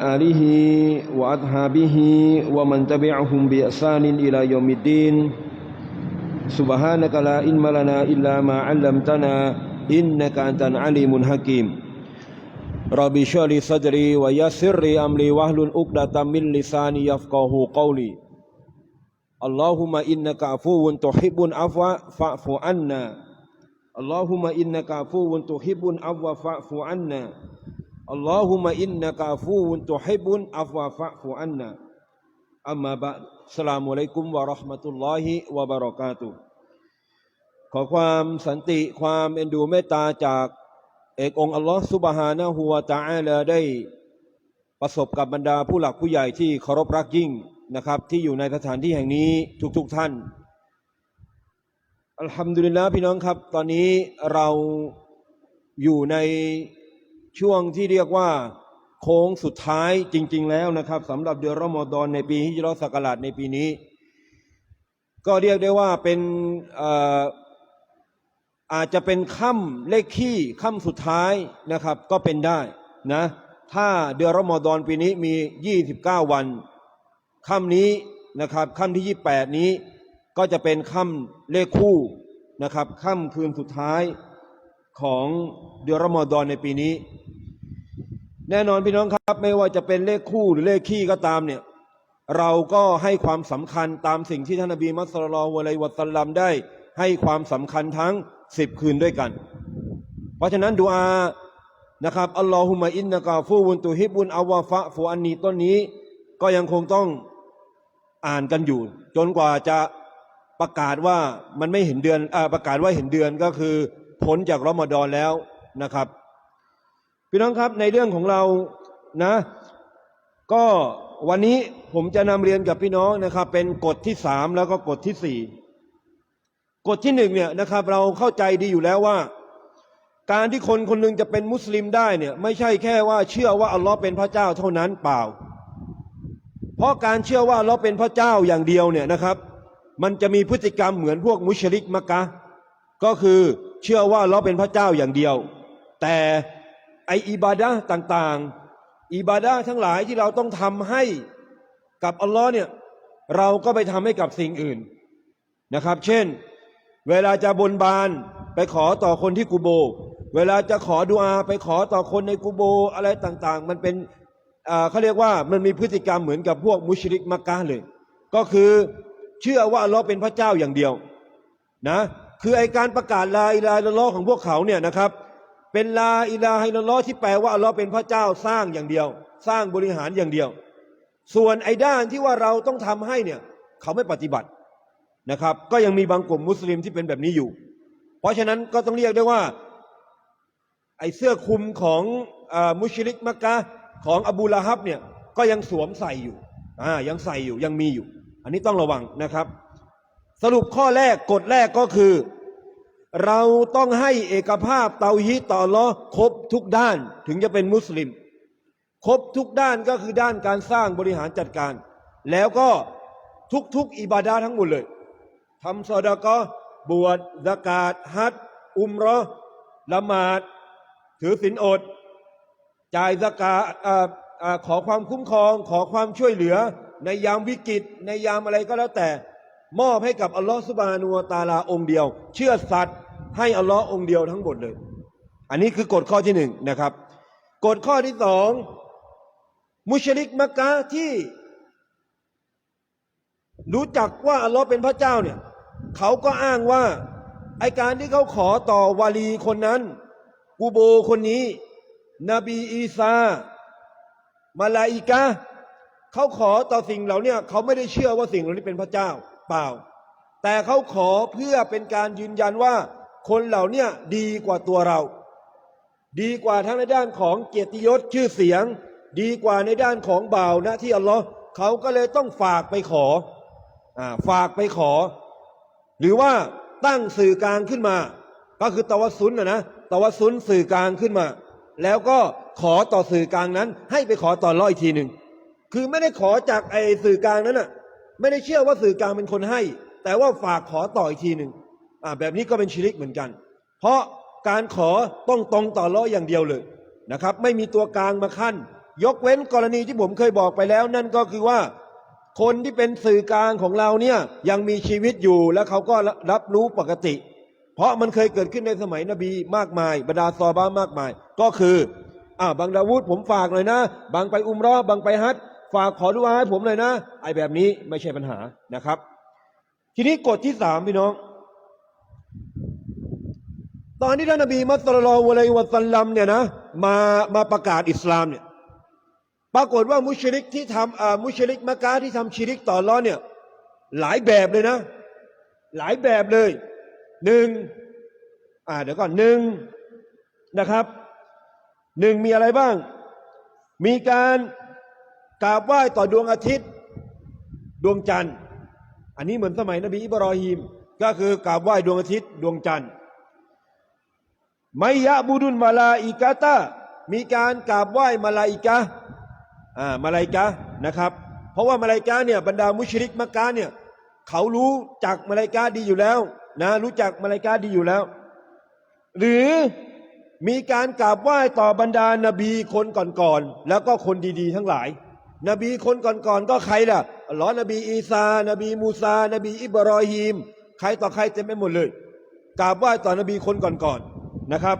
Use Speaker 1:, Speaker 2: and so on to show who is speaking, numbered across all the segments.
Speaker 1: آله وأصحابه ومن تبعهم بإحسان إلى يوم الدين سبحانك لا علم لنا إلا ما علمتنا إنك أنت العليم الحكيم อัลลอฮุมะอินนะกาฟูนตุฮิบุนอัฟวาฟะฟูอันนะอัมมาบะสลามุลัยกุมวะราะห์มะตุลลอฮิวะบะเราะกาตุขอความสันติความเอ็นดูเมตตาจากเอกองอัลลอฮ์สุบฮานะฮัวตาอัลได้ประสบกับบรรดาผู้หลักผู้ใหญ่ที่เคารพรักยิ่งนะครับ ที่อยู่ในสถานที่แห่งนี้ทุกๆทท่าน อัลฮัมดุลิลละพี่น้องครับ ตอนนี้เราอยู่ใน ช่วงที่เรียกว่าโค้งสุดท้ายจริง ๆ แล้วนะครับสำหรับเดือนรอมฎอนในปีฮิจรัสกราชในปีนี้ ก็เรียกได้ว่าเป็นเอ่ออาจจะเป็นค่ำเลขขี้ค่ำสุดท้ายนะครับ ก็เป็นได้นะถ้าเดือนรอมฎอนปีนี้มี 29 วันค่ำนี้นะครับค่ำที่ 28 นี้ก็จะเป็นค่ำเลขคู่นะครับค่ำคืนสุดท้าย ของเดือนรอมฎอนในปีนี้ แน่นอนพี่น้องครับ ไม่ว่าจะเป็นเลขคู่หรือเลขขี้ก็ตามเนี่ยเราก็ให้ความสำคัญตามสิ่งที่ท่านนบีมัสลลัลลอฮุอะลัยวะสัลลัมได้ให้ความสำคัญทั้งสิบคืนด้วยกัน เพราะฉะนั้นดูอานะครับอัลลอฮุมะอินนะกาฟูวุนตุฮิบุนอาวาฟะฟูอันนีต้นนี้ ก็ยังคงต้องอ่านกันอยู่ จนกว่าจะประกาศว่ามันไม่เห็นเดือนอประกาศว่าเห็นเดือนก็คือ พ้นจากรอมฎอนแล้วนะครับ พี่น้องครับในเรื่องของเรานะ ก็วันนี้ผมจะนำเรียนกับพี่น้องนะครับ เป็นกฎที่สามแล้วก็กฎที่สี่กฎที่หนึ่งเนี่ยนะครับ เราเข้าใจดีอยู่แล้วว่า การที่คนคนหนึ่งจะเป็นมุสลิมได้เนี่ย ไม่ใช่แค่ว่าเชื่อว่าอัลลอฮ์เป็นพระเจ้าเท่านั้นเปล่า เพราะการเชื่อว่าอัลลอฮ์เป็นพระเจ้าอย่างเดียวเนี่ยนะครับ มันจะมีพฤติกรรมเหมือนพวกมุชริกมักกะก็คือ เชื่อว่าอัลลอฮ์เป็นพระเจ้าอย่างเดียว แต่ไออิบาดะต่างๆ อิบาดะทั้งหลายที่เราต้องทำให้กับอัลลอฮ์เนี่ยเราก็ไปทำให้กับสิ่งอื่นนะครับ เช่น เวลาจะบนบานไปขอต่อคนที่กูโบ เวลาจะขอดุอาไปขอต่อคนในกูโบอะไรต่างๆ มันเป็นเขาเรียกว่ามันมีพฤติกรรมเหมือนกับพวกมุชริกมักกะเลย ก็คือเชื่อว่าอัลลอฮ์เป็นพระเจ้าอย่างเดียวนะ คือไอการประกาศลาอิลาฮิลลัลอของพวกเขาเนี่ยนะครับ เป็นลาอิลาฮิลลัลอที่แปลว่าอัลลอฮ์เป็นพระเจ้าสร้างอย่างเดียว สร้างบริหารอย่างเดียว ส่วนไอ้ด้านที่ว่าเราต้องทำให้เนี่ยเขาไม่ปฏิบัตินะครับ ก็ยังมีบางกลุ่มมุสลิมที่เป็นแบบนี้อยู่ เพราะฉะนั้นก็ต้องเรียกได้ว่าไอ้เสื้อคลุมของอมุชริกมักกะของอบูละฮับเนี่ยก็ยังสวมใส่อยู่อ่ายังใส่อยู่ยังมีอยู่ อันนี้ต้องระวังนะครับ สรุปข้อแรกกฎแรกก็คือ เราต้องให้เอกภาพเตาฮีต่อลลอครบทุกด้านถึงจะเป็นมุสลิม ครบทุกด้านก็คือด้านการสร้างบริหารจัดการ แล้วก็ทุกๆอิบาดาทั้งหมดเลยทำซอดากะห์บวชสกาดฮัจญ์อุมรอละหมาด ถือศีลอด จ่ายสกาตอ่าอ่าขอความคุ้มครอง ขอความช่วยเหลือ ในยามวิกฤตในยามอะไรก็แล้วแต่ มอบให้กับอัลลอฮฺสุบานุวตาลาองค์เดียว เชื่อสัตย์ให้อัลลอฮ์องค์เดียวทั้งหมดเลย อันนี้คือกฎข้อที่หนึ่งนะครับกฎข้อที่สองมุชริกมักกะที่ รู้จักว่าอัลลอฮ์เป็นพระเจ้าเนี่ยเขาก็อ้างว่าไอการที่เขาขอต่อวาลีคนนั้นกูโบคนนี้ นบีอีสามาลาอิกะเขาขอต่อสิ่งเหล่านี้เขาไม่ได้เชื่อว่าสิ่งเหล่านี้เป็นพระเจ้า เปล่า แต่เขาขอเพื่อเป็นการยืนยันว่า คนเหล่านี้ดีกว่าตัวเรา ดีกว่าทั้งในด้านของเกียรติยศชื่อเสียง ดีกว่าในด้านของบ่าวนะที่อัลลอฮ์เขาก็เลยต้องฝากไปขออฝากไปขอ หรือว่าตั้งสื่อกลางขึ้นมา ก็คือตะวัสซุนนะนะตะวัสซุนสื่อกลางขึ้นมา แล้วก็ขอต่อสื่อกลางนั้น ให้ไปขอต่อร้อยทีหนึ่งคือไม่ได้ขอจากไอ้สื่อกลางนั้นน่ะ ไม่ได้เชื่อว่าสื่อกลางเป็นคนให้ แต่ว่าฝากขอต่ออีกทีหนึ่งอ่าแบบนี้ก็เป็นชิริกเหมือนกัน เพราะการขอต้องตรงต่อร้อยอย่างเดียวเลยนะครับ ไม่มีตัวกลางมาขั้น ยกเว้นกรณีที่ผมเคยบอกไปแล้ว นั่นก็คือว่าคนที่เป็นสื่อกลางของเราเนี่ยยังมีชีวิตอยู่แล้วเขาก็รับรู้ปกติ เพราะมันเคยเกิดขึ้นในสมัยนบีมากมายบรรดาซอบ้ามากมาย ก็คืออ่าบางดาวูดผมฝากหน่อยนะ บางไปอุมรอบางไปฮัจญ์ ฝากขอดุอาให้ผมหน่อยนะ ไอ้แบบนี้ไม่ใช่ปัญหานะครับ ทีนี้กฎที่สามพี่น้อง ตอนที่ท่านนบีมุสลิมอะลัยวะสัลลัมเนี่ยนะมามาประกาศอิสลามเนี่ยปรากฏว่ามุชริกที่ทำอ่ามุชริกมักกะที่ทำชิริกต่ออัลล้อฮ์เนี่ยหลายแบบเลยนะ หลายแบบเลยหนึ่งอ่าเดี๋ยวก่อนหนึ่งนะครับหนึ่งมีอะไรบ้าง มีการ กราบไหว้ต่อดวงอาทิตย์ ดวงจันทร์ อันนี้เหมือนสมัยนบีอิบรอฮีมก็คือกราบไหว้ดวงอาทิตย์ ดวงจันทร์ไมยะบุดุนมาลาอิกาตามีการกราบไหว้มาลาอิกะอ่ามาลาอิกะนะครับ เพราะว่ามาลาอิกะเนี่ยบรรดามุชริกมักกะเนี่ยเขารู้จักมาลาอิกะดีอยู่แล้วนะรู้จักมาลาอิกะดีอยู่แล้ว หรือมีการกราบไหว้ต่อบรรดานาบีคนก่อนๆแล้วก็คนดีๆ ทั้งหลาย นบีคนก่อนๆก็ใครล่ะอัลลอฮ์นบีอีสานบีมูซา นบีอิบรอฮีม ใครต่อใครเต็มไปหมดเลยกราบไหว้ต่อนบีคนก่อนๆนะครับ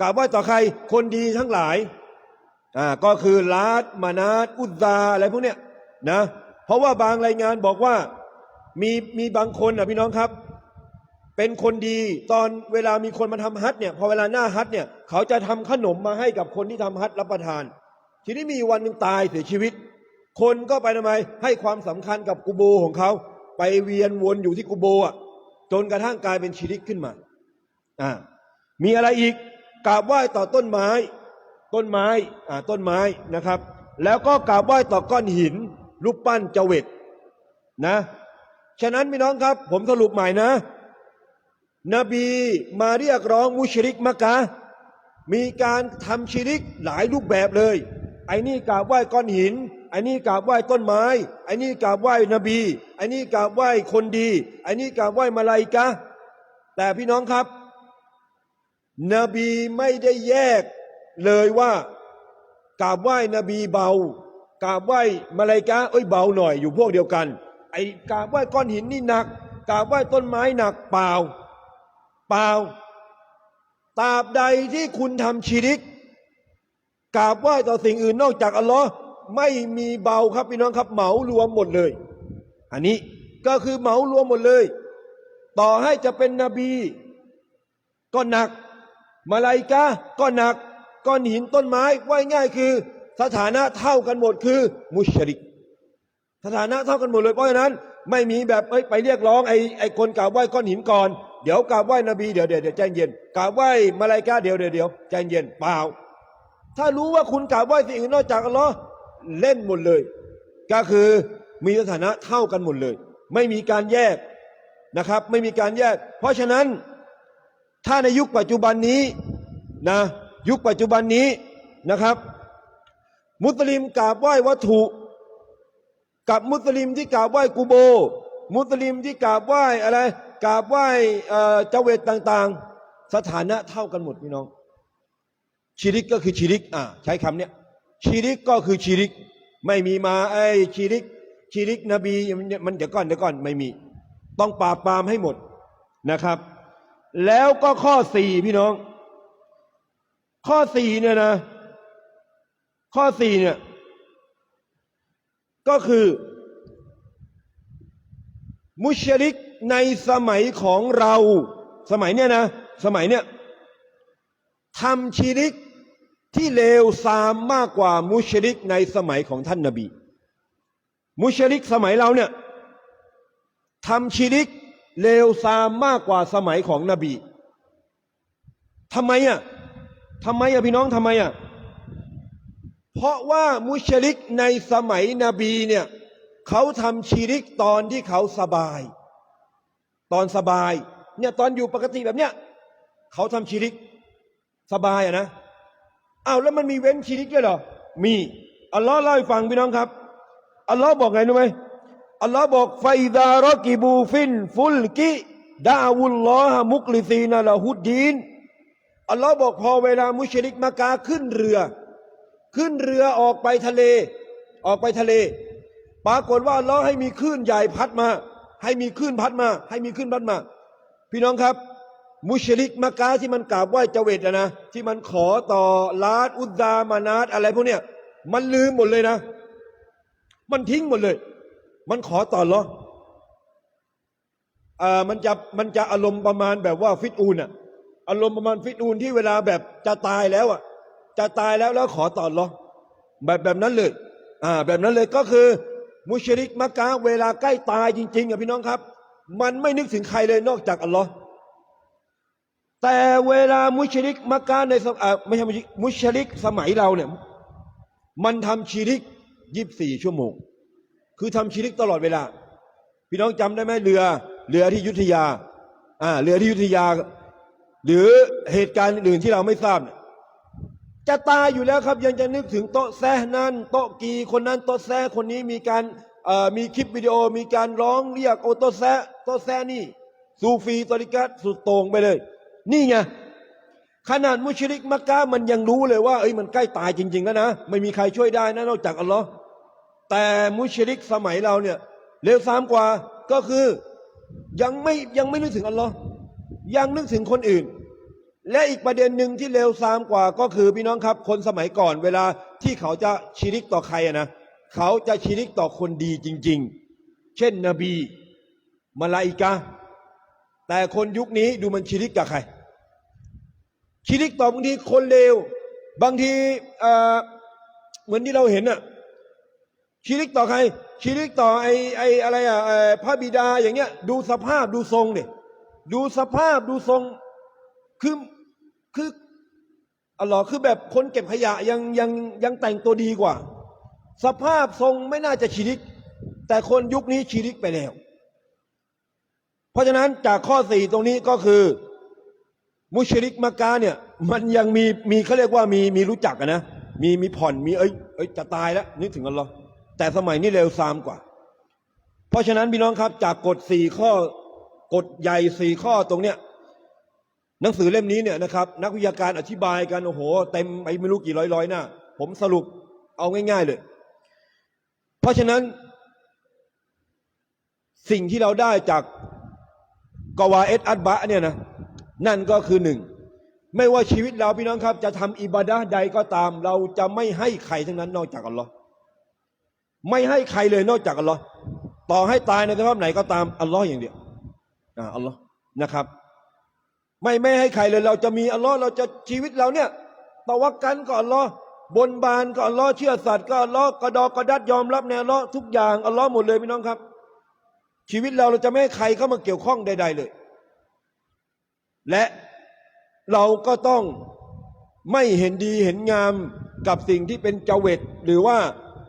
Speaker 1: กราบไหว้ต่อใครคนดีทั้งหลายอ่าก็คือลาดมานาตอุซซาอะไรพวกเนี้ยนะเพราะว่าบางรายงานบอกว่ามีมีบางคนอะพี่น้องครับ เป็นคนดีตอนเวลามีคนมาทำฮัทเนี่ยพอเวลาหน้าฮัทเนี่ยเขาจะทำขนมมาให้กับคนที่ทำฮัทรับประทาน ทีนี้มีวันหนึ่งตายเสียชีวิต คนก็ไปทำไม ให้ความสำคัญกับกุโบของเขา ไปเวียนวนอยู่ที่กุโบอะจนกระทั่งกลายเป็นชีริกขึ้นมาอ่ามีอะไรอีกกราบไหว้ต่อต้นไม้ ต้นไม้อ่าต้นไม้นะครับ แล้วก็กราบไหว้ต่อก้อนหินรูปปั้นเจเวตนะ ฉะนั้นพี่น้องครับ ผมสรุปใหม่นะ นบีมาเรียกร้องมุชริกมักกะมีการทำชิริกหลายรูปแบบเลย ไอ้นี่กราบไหว้ก้อนหิน ไอ้นี่กราบไหว้ต้นไม้ ไอ้นี่กราบไหว้นบี ไอ้นี่กราบไหว้คนดี ไอ้นี่กราบไหว้มาลาอิกะ แต่พี่น้องครับ นบีไม่ได้แยกเลยว่ากราบไหว้นบีเบากราบไหว้มาลาอิกะเอ้ยเบาหน่อยอยู่พวกเดียวกัน ไอ้กราบไหว้ก้อนหินนี่หนักกราบไหว้ต้นไม้หนักเปล่า เปล่าตราบใดที่คุณทำชีริก กราบไหว้ต่อสิ่งอื่นนอกจากอัลลอฮ์ไม่มีเบาครับพี่น้องครับเหมารวมหมดเลย อันนี้ก็คือเหมารวมหมดเลย ต่อให้จะเป็นนบี ก็หนัก มาลาอิกะก็หนักก้อนหินต้นไม้ว่าง่ายคือ สถานะเท่ากันหมดคือ มุชริก สถานะเท่ากันหมดเลยเพราะฉะนั้น ไม่มีแบบไปเรียกร้องไอ้ไอ้คนกราบไหว้ก้อนหินก่อนเดี๋ยวกราบไหว้นบีเดี๋ยวเดี๋ยวเดี๋ยวใจเย็นกราบไหว้มาลาอิกะฮ์เดี๋ยวเดี๋ยวเดี๋ยวใจเย็นเปล่า ถ้ารู้ว่าคุณกราบไหว้สิ่งอื่นนอกจากอัลลอฮ์เล่นหมดเลย ก็คือมีสถานะเท่ากันหมดเลย ไม่มีการแยกนะครับ ไม่มีการแยก เพราะฉะนั้นถ้าในยุคปัจจุบันนี้นะยุคปัจจุบันนี้นะครับ มุสลิมกราบไหว้วัตถุ กับมุสลิมที่กราบไหว้กูโบ มุสลิมที่กราบไหว้อะไรกราบไหว้เจาเวตต่างๆ สถานะเท่ากันหมดพี่น้อง ชิริกก็คือชิริกอ่าใช้คำเนี้ยชิริกก็คือชิริก ไม่มีมาไอ้ชิริกชิริกนบีมันเดี๋ยวก่อนเดี๋ยวก่อนไม่มี ต้องปราบปรามให้หมดนะครับ แล้วก็ข้อสี่พี่น้อง ข้อสี่เนี่ยนะ ข้อสี่เนี่ย ก็คือ มุชริกในสมัยของเรา สมัยเนี้ยนะ สมัยเนี้ยทำชิริก ที่เลวทรามมากกว่ามุชริกในสมัยของท่านนบี มุชริกสมัยเราเนี่ยทำชิริกเลวทรามมากกว่าสมัยของนบีทำไมอะทำไมอะพี่น้องทำไมอะเพราะว่ามุชริกในสมัยนบีเนี่ยเขาทำชีริกตอนที่เขาสบาย ตอนสบายเนี่ยตอนอยู่ปกติแบบเนี้ยเขาทำชีริกสบายอะนะ อ้าวแล้วมันมีเว้นชีริกด้วยเหรอ มีอัลลอฮ์เล่าให้ฟังพี่น้องครับอัลลอฮ์บอกไงรู้ไหมอัลลอฮ์บอกไฟดารกิบูฟิน ฟุลกิดาวุลลอฮะมุกลิซีนาละฮุดดีนอัลลอฮ์บอกพอเวลามุชริกมากาขึ้นเรือ ขึ้นเรือออกไปทะเล ออกไปทะเล ปรากฏว่าอัลเลอฮ์ให้มีคลื่นใหญ่พัดมา ให้มีคลื่นพัดมา ให้มีคลื่นพัดมา พี่น้องครับ มุชริกมักกะที่มันกราบไหว้เจเวตนะ ที่มันขอต่อลาดอุดามานาตอะไรพวกเนี้ยมันลืมหมดเลยนะ มันทิ้งหมดเลย มันขอต่อหรออ่ามันจะมันจะอารมณ์ประมาณแบบว่าฟิตอูนอะอารมณ์ประมาณฟิตอูนที่เวลาแบบจะตายแล้วอะจะตายแล้วแล้วขอต่อเหรอแบบแบบนั้นเลยอ่าแบบนั้นเลยก็คือ มุชริกมักกะเวลาใกล้ตายจริงๆอะพี่น้องครับ มันไม่นึกถึงใครเลยนอกจากอัลลอฮ์ แต่เวลามุชริกมักกะในไม่ใช่มุชริกมุชริกสมัยเราเนี่ยมันทำชีริกยีิบสี่ชั่วโมง คือทำชีริกตลอดเวลา พี่น้องจำได้ไหมเรือ เรือที่ยุทธยาอ่าเรือที่ยุทธยา หรือเหตุการณ์อื่นที่เราไม่ทราบเนี่ยจะตายอยู่แล้วครับ ยังจะนึกถึงโต๊ะแซะนั่นโต๊ะกีคนนั้นโต๊ะแซะคนนี้มีการมีคลิปวิดีโอมีการร้องเรียกโอโต๊ะแซะโต๊ะแซะนี่ ซูฟีตอริกัตสุดโต่งไปเลย นี่ไงขนาดมุชริกมักกะมันยังรู้เลยว่าเอ้ยมันใกล้ตายจริง ๆ แล้วนะ ไม่มีใครช่วยได้นะนอกจากอัลลอฮ์แต่มุชริกสมัยเราเนี่ยเลวซ้ำกว่าก็คือยังไม่ยังไม่นึกถึงอัลลอฮ์ยังนึกถึงคนอื่น และอีกประเด็นหนึ่งที่เลวซ้ำกว่าก็คือพี่น้องครับ คนสมัยก่อนเวลาที่เขาจะชิริกต่อใครนะเขาจะชิริกต่อคนดีจริง ๆ เช่นนบีมาลาอิกาแต่คนยุคนี้ดูมันชิริกกับใคร ชิริกต่อบางทีคนเลว บางทีเหมือนที่เราเห็นอะชิริกต่อใครชิริกต่อไอไออะไรอะพระบิดาอย่างเงี้ย ดูสภาพดูทรงเนี่ยดูสภาพดูทรงคือคืออัลลอฮ์คือแบบคนเก็บขยะยังยังยังแต่งตัวดีกว่า สภาพทรงไม่น่าจะชิริก แต่คนยุคนี้ชิริกไปแล้ว เพราะฉะนั้นจากข้อสี่ตรงนี้ก็คือ มุชริกมักกะเนี่ย มันยังมีมีเขาเรียกว่ามีมีรู้จักนะมีมีผ่อนมีเอ้ยเอ้ยจะตายแล้วนึกถึงอัลลอฮ์แต่สมัยนี้เร็วซามกว่า เพราะฉะนั้นพี่น้องครับ จากกฎสี่ข้อกฎใหญ่สี่ข้อตรงเนี้ยหนังสือเล่มนี้เนี่ยนะครับ นักวิทยาการอธิบายกันโอ้โหเต็มไปไม่รู้กี่ร้อยร้อยหน้าผมสรุปเอาง่าย ๆ เลย เพราะฉะนั้น สิ่งที่เราได้จากกวาเอตอัตบะเนี่ยนะ นั่นก็คือหนึ่งไม่ว่าชีวิตเราพี่น้องครับ จะทำอิบาดะใดก็ตาม เราจะไม่ให้ใครทั้งนั้นนอกจากอัลลอฮ์ไม่ให้ใครเลยนอกจากอัลลอฮ์ต่อให้ตายในสภาพไหนก็ตามอัลลอฮ์อย่างเดียวอ่าอัลลอฮ์นะครับ ไม่ไม่ให้ใครเลยเราจะมีอัลลอฮ์เราจะชีวิตเราเนี่ยตะวักกันก็อัลลอฮ์บนบานก็อัลลอฮ์เชื่อสัตย์ก็อัลลอฮ์กระดอกกระดัดยอมรับในอัลลอฮ์ทุกอย่างอัลลอฮ์หมดเลยพี่น้องครับ ชีวิตเราเราจะไม่ให้ใครเข้ามาเกี่ยวข้องใด ๆ เลย และเราก็ต้องไม่เห็นดีเห็นงามกับสิ่งที่เป็นเจเวตหรือว่า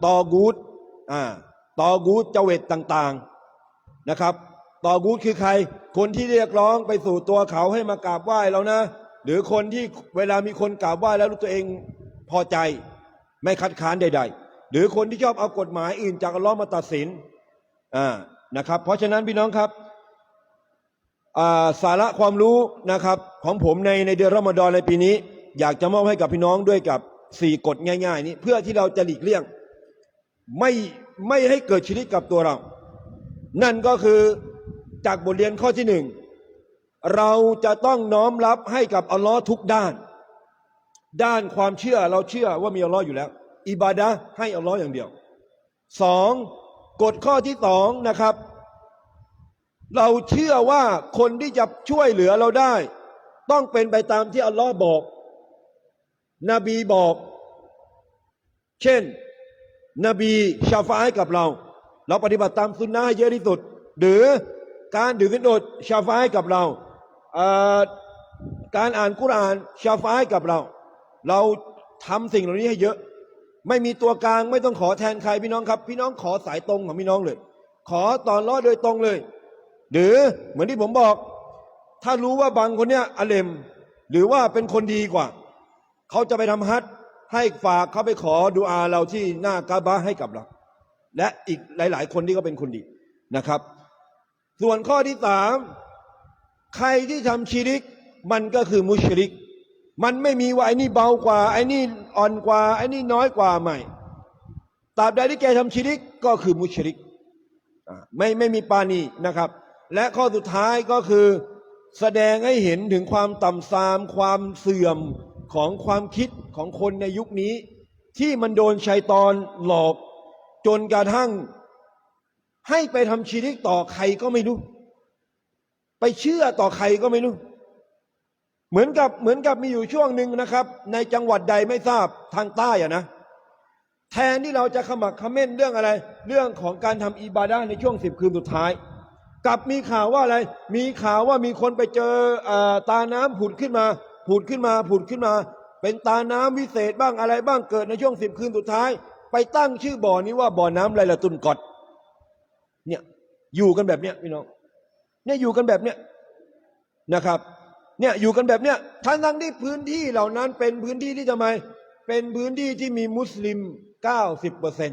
Speaker 1: ตอกูดอ่าตอกูดเจเวตต่างๆนะครับ ตอกูดคือใคร คนที่เรียกร้องไปสู่ตัวเขาให้มากราบไหว้เรานะ หรือคนที่เวลามีคนกราบไหว้แล้วรู้ตัวเองพอใจ ไม่คัดค้านใด ๆ หรือคนที่ชอบเอากฎหมายอื่นจากอัลเลอฮ์มาตัดสินอ่านะครับ เพราะฉะนั้นพี่น้องครับ สาระความรู้นะครับของผมในในเดือนรอมฎอนในปีนี้ อยากจะมอบให้กับพี่น้องด้วยกับสี่กฎง่าย ๆ นี้เพื่อที่เราจะหลีกเลี่ยงไม่ไม่ให้เกิดชีริกกับตัวเรา นั่นก็คือจากบทเรียนข้อที่หนึ่งเราจะต้องน้อมรับให้กับอัลลอฮ์ทุกด้าน ด้านความเชื่อเราเชื่อว่ามีอัลลอฮ์อยู่แล้ว อิบาดะให้อัลลอฮ์อย่างเดียวสองกฎข้อที่สองนะครับ เราเชื่อว่าคนที่จะช่วยเหลือเราได้ ต้องเป็นไปตามที่อัลลอฮ์บอก นบีบอก เช่น นบีชาฟาให้กับเรา เราปฏิบัติตามสุนนะให้เยอะที่สุด หรือการดื่มสินอดชาฟาให้กับเราการอ่านกุรานชาฟาให้กับเรา เราทำสิ่งเหล่านี้ให้เยอะ ไม่มีตัวกลางไม่ต้องขอแทนใครพี่น้องครับ พี่น้องขอสายตรงของพี่น้องเลย ขอตอนล้อโดยตรงเลย หรือเหมือนที่ผมบอก ถ้ารู้ว่าบางคนเนี้ยอาเลม หรือว่าเป็นคนดีกว่า เขาจะไปทำฮัทให้ฝากเขาไปขอดูอาเราที่หน้ากาบะให้กับเรา และอีกหลาย ๆ คนที่ก็เป็นคนดีนะครับ ส่วนข้อที่สามใครที่ทำชีริก มันก็คือมุชริก มันไม่มีว่าไอ้นี่เบากว่าไอ้นี่อ่อนกว่าไอ้นี่น้อยกว่าไม่ตราบใดที่แกทำชิริกก็คือมุชริกไม่ไม่มีปานีนะครับ และข้อสุดท้ายก็คือแสดงให้เห็นถึงความต่ำทราม ความเสื่อมของความคิดของคนในยุคนี้ ที่มันโดนชัยตอนหลอก จนกระทั่ง ให้ไปทำชีริกต่อใครก็ไม่รู้ ไปเชื่อต่อใครก็ไม่รู้ เหมือนกับเหมือนกับมีอยู่ช่วงหนึ่งนะครับ ในจังหวัดใดไม่ทราบทางใต้อะนะแทนที่เราจะขมักขม้นเรื่องอะไร เรื่องของการทำอิบาดะในช่วงสิบคืนสุดท้าย กลับมีข่าวว่าอะไร มีข่าวว่ามีคนไปเจอตาน้ำผุดขึ้นมา ผุดขึ้นมา ผุดขึ้นมา เป็นตาน้ำวิเศษบ้างอะไรบ้างเกิดในช่วงสิบคืนสุดท้าย ไปตั้งชื่อบ่อนี้ว่าบ่อน้ำไลละตุนกอดเนี่ยอยู่กันแบบเนี้ยพี่น้องเนี่ยอยู่กันแบบเนี้ยนะครับเนี่ยอยู่กันแบบเนี้ยทั้งทั้งที่พื้นที่เหล่านั้นเป็นพื้นที่ที่ทำไม เป็นพื้นที่ที่มีมุสลิมเก้าสิบเปอร์เซ็น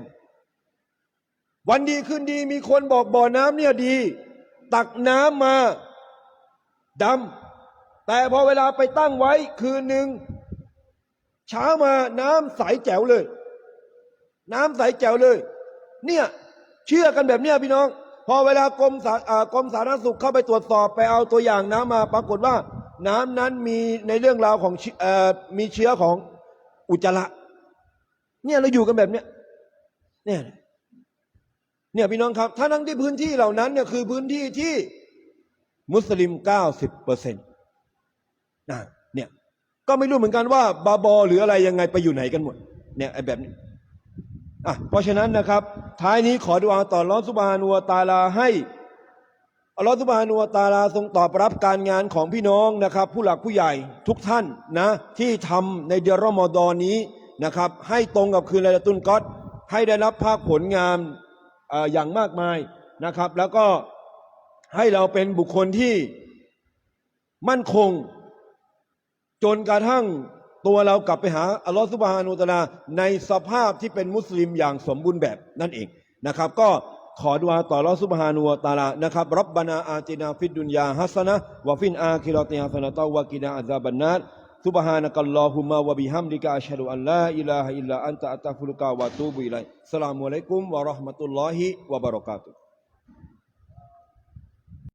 Speaker 1: วันดีคืนดีมีคนบอกบ่อน้ำเนี่ยดี ตักน้ำมาดำแต่พอเวลาไปตั้งไว้คืนหนึ่งเช้ามาน้ำใสแจ๋วเลย น้ำใสแจ๋วเลย เนี่ยเชื่อกันแบบเนี้ยพี่น้อง พอเวลากรมสากรมสาธารณสุขเข้าไปตรวจสอบไปเอาตัวอย่างน้ำมาปรากฏว่า น้ำนั้นมีในเรื่องราวของมีเชื้อของอุจจาระเนี่ยเราอยู่กันแบบเนี้ยเนี่ย เนี่ยพี่น้องครับ ถ้าทั้งที่พื้นที่เหล่านั้นเนี่ยคือพื้นที่ที่มุสลิมเก้าสิบเปอร์เซ็นต์นะเนี่ยก็ไม่รู้เหมือนกันว่า บาบอหรืออะไรยังไงไปอยู่ไหนกันหมดเนี่ยไอ้แบบนี้อะเพราะฉะนั้นนะครับ ท้ายนี้ขอดุอาต่ออัลอฮฺสุบานุวตาลาให้อัลลอฮฺสุบานุวตาลาทรงตอบรับการงานของพี่น้องนะครับ ผู้หลักผู้ใหญ่ทุกท่านนะที่ทำในเดือนรอมฎอนนี้นะครับ ให้ตรงกับคืนไลลาตุนกอดให้ได้รับภาคผลงาน อย่างมากมายนะครับ แล้วก็ให้เราเป็นบุคคลที่มั่นคง จนกระทั่งตัวเรากลับไปหาอัลลอฮฺสุบฮานุวะตะอาลาในสภาพที่เป็นมุสลิมอย่างสมบูรณ์แบบนั่นเองนะครับ ก็ขอดุอาต่ออัลลอฮฺสุบฮานุวะตาลานะครับรับบานาอาตินาฟิดดุนยาฮัสนะวะฟินอาคิราะติฮัสนะตะวะกินาอาซาบันนาร سبحانك اللهم وبحمدك أشهد أن لا إله إلا أنت أستغفرك وأتوب إليك. السلام عليكم ورحمة الله وبركاته.